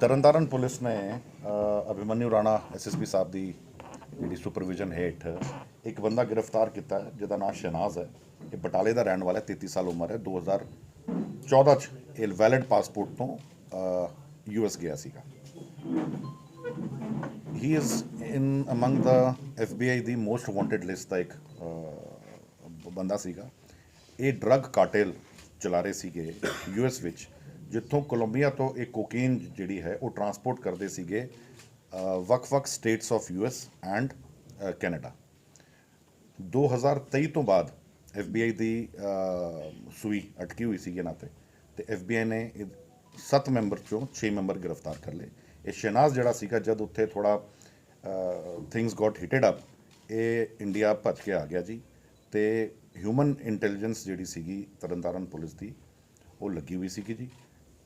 Tarn Taran police ਨੇ ਅ, Abhimanyu Rana SSP ਸਾਹਿਬ ਦੀ ਜਿਹੜੀ ਸੁਪਰਵਿਜ਼ਨ ਹੇਠ ਇੱਕ ਬੰਦਾ ਗ੍ਰਿਫਤਾਰ ਕੀਤਾ ਜਿਹਦਾ ਨਾਮ ਸ਼ਨਾਜ਼ ਹੈ। ਇਹ ਬਟਾਲੇ ਦਾ ਰਹਿਣ ਵਾਲਾ ਹੈ 33 ਸਾਲ ਉਮਰ ਹੈ। 2014 ਚ ਇਹ ਵੈਲਿਡ ਪਾਸਪੋਰਟ ਤੋਂ ਯੂਐਸ ਗਿਆ ਸੀਗਾ। He is in among the FBI the most wanted list ਦਾ ਇੱਕ ਬੰਦਾ ਸੀਗਾ। ਇਹ ਡਰੱਗ ਕਾਰਟੇਲ ਚਲਾ ਰਹੇ ਸੀਗੇ ਯੂਐਸ ਵਿੱਚ। ਜਿੱਥੋਂ ਕੋਲੰਬੀਆ ਤੋਂ ਇਹ ਕੋਕੇਨ ਜਿਹੜੀ ਹੈ, ਉਹ ਟਰਾਂਸਪੋਰਟ ਕਰਦੇ ਸੀਗੇ ਵੱਖ-ਵੱਖ states of US and Canada 2023 ਤੋਂ ਬਾਅਦ FBI ਦੀ ਸੂਈ ਅਟਕੀ ਹੋਈ ਸੀਗੀ ਇਹਨਾਂ ਤੇ ਤੇ FBI ਨੇ 7 ਮੈਂਬਰ ਚੋਂ 6 ਮੈਂਬਰ ਗ੍ਰਿਫਤਾਰ ਕਰ ਲਏ। ਇਹ ਸ਼ਹਿਨਾਜ਼ ਜਿਹੜਾ ਸੀਗਾ, ਜਦ ਉੱਥੇ ਥੋੜਾ ਥਿੰਗਸ ਗਾਟ ਹਿਟਡ ਅਪ ਇਹ ਇੰਡੀਆ ਭੱਜ ਕੇ ਆ ਗਿਆ ਜੀ, ਤੇ ਹਿਊਮਨ ਇੰਟੈਲੀਜੈਂਸ ਜਿਹੜੀ ਸੀਗੀ ਤਰਨਤਾਰਨ ਪੁਲਿਸ ਦੀ, ਉਹ ਲੱਗੀ ਹੋਈ ਸੀਗੀ ਜੀ।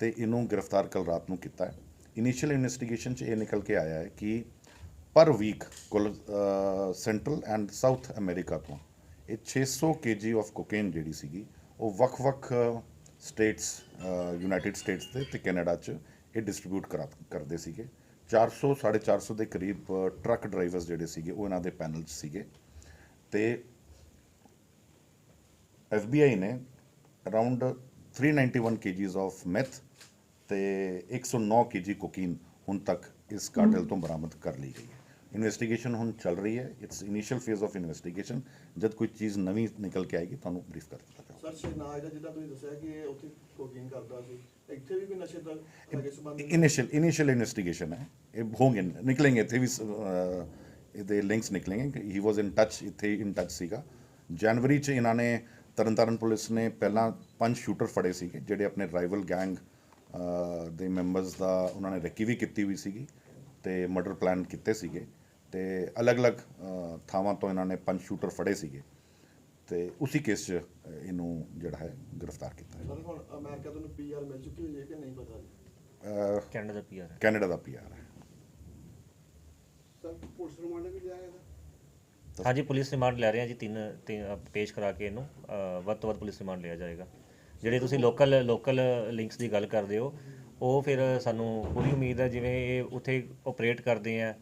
ਤੇ ਇਹਨੂੰ ਗ੍ਰਿਫਤਾਰ ਕੱਲ ਰਾਤ ਨੂੰ ਕੀਤਾ ਹੈ। ਇਨੀਸ਼ੀਅਲ ਇਨਵੈਸਟੀਗੇਸ਼ਨ 'ਚ ਇਹ ਨਿਕਲ ਕੇ ਆਇਆ ਹੈ ਕਿ ਪਰ ਵੀਕ ਕੁੱਲ ਸੈਂਟਰਲ ਐਂਡ ਸਾਊਥ ਅਮਰੀਕਾ ਤੋਂ ਇਹ 600 ਕੇਜੀ ਆਫ ਕੋਕੇਨ ਜਿਹੜੀ ਸੀਗੀ, ਉਹ ਵੱਖ-ਵੱਖ ਸਟੇਟਸ ਯੂਨਾਈਟਿਡ ਸਟੇਟਸ ਦੇ ਤੇ ਕੈਨੇਡਾ 'ਚ ਇਹ ਡਿਸਟ੍ਰੀਬਿਊਟ ਕਰਦੇ ਸੀਗੇ। 400 450 ਦੇ ਕਰੀਬ ਟਰੱਕ ਡਰਾਈਵਰਸ ਜਿਹੜੇ ਸੀਗੇ, ਉਹ ਇਹਨਾਂ ਦੇ ਪੈਨਲ 'ਚ ਸੀਗੇ। ਤੇ FBI ਨੇ ਅਰਾਊਂਡ 391 ਕੇਜੀਸ ਆਫ ਮੈਥ ਤੇ 109 ਕੇਜੀ ਕੋਕੀਨ ਹੁਣ ਤੱਕ ਇਸ ਕਾਰਟਲ ਤੋਂ ਬਰਾਮਦ ਕਰ ਲਈ ਗਈ ਹੈ। ਇਨਵੈਸਟੀਗੇਸ਼ਨ ਹੁਣ ਚੱਲ ਰਹੀ ਹੈ। It's initial phase of investigation ਜਦ ਕੋਈ ਚੀਜ਼ ਨਵੀਂ ਨਿਕਲ ਕੇ ਆਏਗੀ ਤੁਹਾਨੂੰ ਬਰੀਫ ਕਰ ਦਿੱਤਾ ਜਾਊਗਾ। ਸਰ ਸ਼ਹਿਨਾਜ਼ ਦਾ ਜਿੱਦਾਂ ਤੁਸੀਂ ਦੱਸਿਆ ਕਿ ਇਹ ਉੱਥੇ ਕੋਕਿੰਗ ਕਰਦਾ ਸੀ ਇੱਥੇ ਵੀ ਕੋਈ ਨਸ਼ੇ ਦਾ ਹੈਗੇ ਸੰਬੰਧ ਇਨੀਸ਼ੀਅਲ ਇਨੀਸ਼ੀਅਲ ਇਨਵੈਸਟੀਗੇਸ਼ਨ ਹੈ। ਇਹ ਹੋਣਗੇ ਨਿਕਲेंगे ਇੱਥੇ ਵੀ ਅਹ, ਇਹਦੇ links ਨਿਕਲेंगे he was in touch ਇੱਥੇ ਇਨ ਟੱਚ ਸੀਗਾ। ਜਨਵਰੀ ਚ ਇਹਨਾਂ ਨੇ ਤਰਨਤਾਰਨ ਪੁਲਿਸ ਨੇ ਪਹਿਲਾਂ ਪੰਜ ਸ਼ੂਟਰ ਫੜੇ ਸੀਗੇ ਜਿਹੜੇ ਆਪਣੇ ਰਾਈਵਲ ਗੈਂਗ ਦੇ ਮੈਂਬਰਸ ਦਾ ਉਹਨਾਂ ਨੇ ਰੈਕੀ ਵੀ ਕੀਤੀ ਹੋਈ ਸੀਗੀ ਤੇ ਮਰਡਰ ਪਲਾਨ ਕੀਤੇ ਸੀਗੇ ਤੇ ਅਲੱਗ-ਅਲੱਗ ਥਾਵਾਂ ਤੋਂ ਇਹਨਾਂ ਨੇ ਪੰਜ ਸ਼ੂਟਰ ਫੜੇ ਸੀਗੇ ਤੇ ਉਸੇ ਕੇਸ 'ਚ ਇਹਨੂੰ ਜਿਹੜਾ ਹੈ ਗ੍ਰਿਫਤਾਰ ਕੀਤਾ ਹੈ ਸਰ ਹੁਣ ਅਮਰੀਕਾ ਤੋਂ ਪੀਆਰ ਮਿਲ ਚੁੱਕੀ ਹੋਈ ਹੈ ਕਿ ਨਹੀਂ ਪਤਾ ਜੀ? ਕੈਨੇਡਾ ਦਾ ਪੀਆਰ ਹੈ। ਕੈਨੇਡਾ ਦਾ ਪੀਆਰ ਹੈ। ਸਰ ਪੁਲਿਸ ਰਿਮਾਂਡ ਵੀ ਲਿਆ ਗਿਆ ਹਾਂਜੀ ਪੁਲਿਸ ਰਿਮਾਂਡ ਲੈ ਰਹੇ ਹਾਂ ਜੀ ਤਿੰਨ ਤਿੰਨ, ਪੇਸ਼ ਕਰਾ ਕੇ ਇਹਨੂੰ। ਅ, ਵੱਧ ਤੋਂ ਵੱਧ ਪੁਲਿਸ ਰਿਮਾਂਡ ਲਿਆ ਜਾਏਗਾ। ਜਿਹੜੇ ਤੁਸੀਂ ਲੋਕਲ ਲੋਕਲ ਲਿੰਕਸ ਦੀ ਗੱਲ ਕਰਦੇ ਹੋ ਉਹ ਫਿਰ ਸਾਨੂੰ ਪੂਰੀ ਉਮੀਦ ਹੈ ਜਿਵੇਂ ਇਹ ਉੱਥੇ ਆਪਰੇਟ ਕਰਦੇ ਆ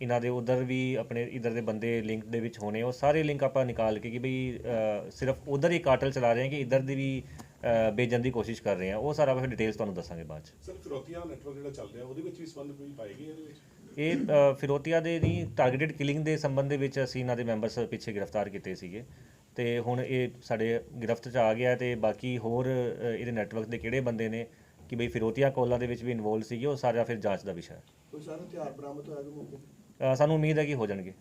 ਇਹਨਾਂ ਦੇ ਉਧਰ ਵੀ ਆਪਣੇ ਇਧਰ ਦੇ ਬੰਦੇ ਲਿੰਕ ਦੇ ਵਿੱਚ ਹੋਣੇ ਉਹ ਸਾਰੇ ਲਿੰਕ ਆਪਾਂ ਨਿਕਾਲ ਕੇ ਕਿ ਬਈ ਅ, ਸਿਰਫ ਉਧਰ ਹੀ ਕਾਟਲ ਚਲਾ ਰਹੇ ਹਾਂ ਕਿ ਇਧਰ ਦੀ ਵੀ ਅ, ਬੇਜਨ ਦੀ ਕੋਸ਼ਿਸ਼ ਕਰ ਰਹੇ ਹਾਂ ਉਹ ਸਾਰਾ ਫਿਰ ਡਿਟੇਲਸ ਤੁਹਾਨੂੰ ਦੱਸਾਂਗੇ ਬਾਅਦ ਚ। ਸਰ ਫਿਰੋਤੀਆ ਨੈਟਵਰਕ ਜਿਹੜਾ ਚੱਲ ਰਿਹਾ ਉਹਦੇ ਵਿੱਚ ਵੀ ਸੰਬੰਧ ਕੋਈ ਪਾਏਗੀ ਇਹਦੇ ਵਿੱਚ? ਇਹ ਫਿਰੋਤੀਆ ਦੇ ਨਹੀਂ ਟਾਰਗੇਟਡ ਕਿਲਿੰਗ ਦੇ ਸੰਬੰਧ ਦੇ ਵਿੱਚ ਅਸੀਂ ਇਹਨਾਂ ਦੇ ਮੈਂਬਰਸ ਪਿੱਛੇ ਗ੍ਰਿਫਤਾਰ ਕੀਤੇ ਸੀਗੇ। ਤੇ ਹੁਣ ਇਹ ਸਾਡੇ ਗ੍ਰਿਫਤ 'ਚ ਆ ਗਿਆ ਤੇ ਬਾਕੀ ਹੋਰ ਇਹਦੇ ਨੈਟਵਰਕ ਦੇ ਕਿਹੜੇ ਬੰਦੇ ਨੇ ਕਿ ਬਈ ਫਿਰੋਤੀਆ ਕੋਲਾਂ ਦੇ ਵਿੱਚ ਵੀ ਇਨਵੋਲਵ ਸੀਗੇ ਉਹ ਸਾਰਾ ਫਿਰ ਜਾਂਚ ਦਾ ਵਿਸ਼ਾ ਹੈ। ਕੋਈ ਸਾਰੇ ਹਥਿਆਰ ਬਰਾਮਦ ਹੋਇਆ ਕੋਈ ਮੌਕੇ ਤੇ? ਅ, ਸਾਨੂੰ ਉਮੀਦ ਹੈ ਕਿ ਹੋ ਜਾਣਗੇ।